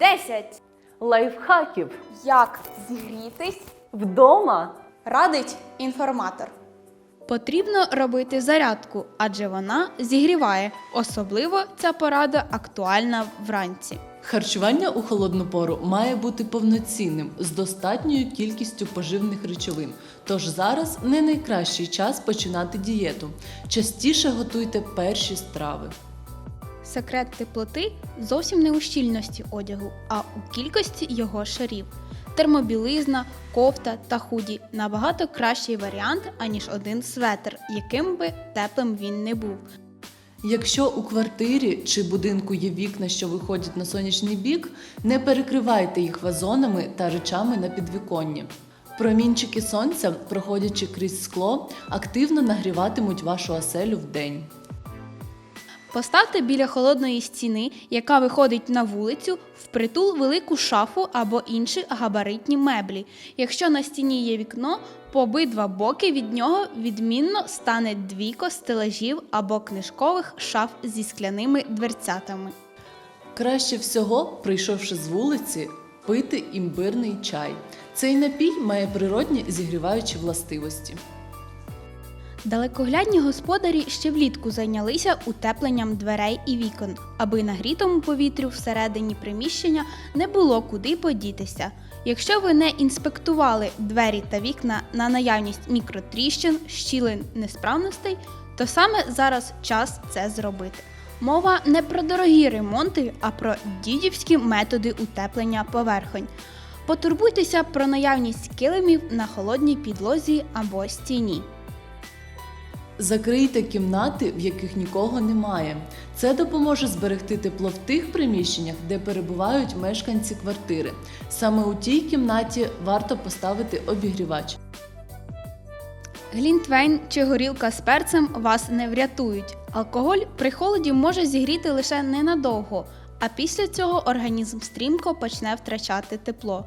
Десять. Лайфхаків Як зігрітись? вдома. Радить інформатор. Потрібно робити зарядку, адже вона зігріває. Особливо ця порада актуальна вранці. Харчування у холодну пору має бути повноцінним з достатньою кількістю поживних речовин. Тож зараз не найкращий час починати дієту. Частіше готуйте перші страви. Секрет теплоти зовсім не у щільності одягу, а у кількості його шарів. Термобілизна, кофта та худі набагато кращий варіант, аніж один светр, яким би теплим він не був. Якщо у квартирі чи будинку є вікна, що виходять на сонячний бік, не перекривайте їх вазонами та речами на підвіконні. Промінчики сонця, проходячи крізь скло, активно нагріватимуть вашу оселю вдень. Поставте біля холодної стіни, яка виходить на вулицю, впритул велику шафу або інші габаритні меблі. Якщо на стіні є вікно, по обидва боки від нього відмінно стане двійко стелажів або книжкових шаф зі скляними дверцятами. Краще всього, прийшовши з вулиці, пити імбирний чай. Цей напій має природні зігріваючі властивості. Далекоглядні господарі ще влітку зайнялися утепленням дверей і вікон, аби нагрітому повітрю всередині приміщення не було куди подітися. Якщо ви не інспектували двері та вікна на наявність мікротріщин, щілин несправностей, то саме зараз час це зробити. Мова не про дорогі ремонти, а про дідівські методи утеплення поверхонь. Потурбуйтеся про наявність килимів на холодній підлозі або стіні. Закрийте кімнати, в яких нікого немає. Це допоможе зберегти тепло в тих приміщеннях, де перебувають мешканці квартири. Саме у тій кімнаті варто поставити обігрівач. Глінтвейн чи горілка з перцем вас не врятують. Алкоголь при холоді може зігріти лише ненадовго, а після цього організм стрімко почне втрачати тепло.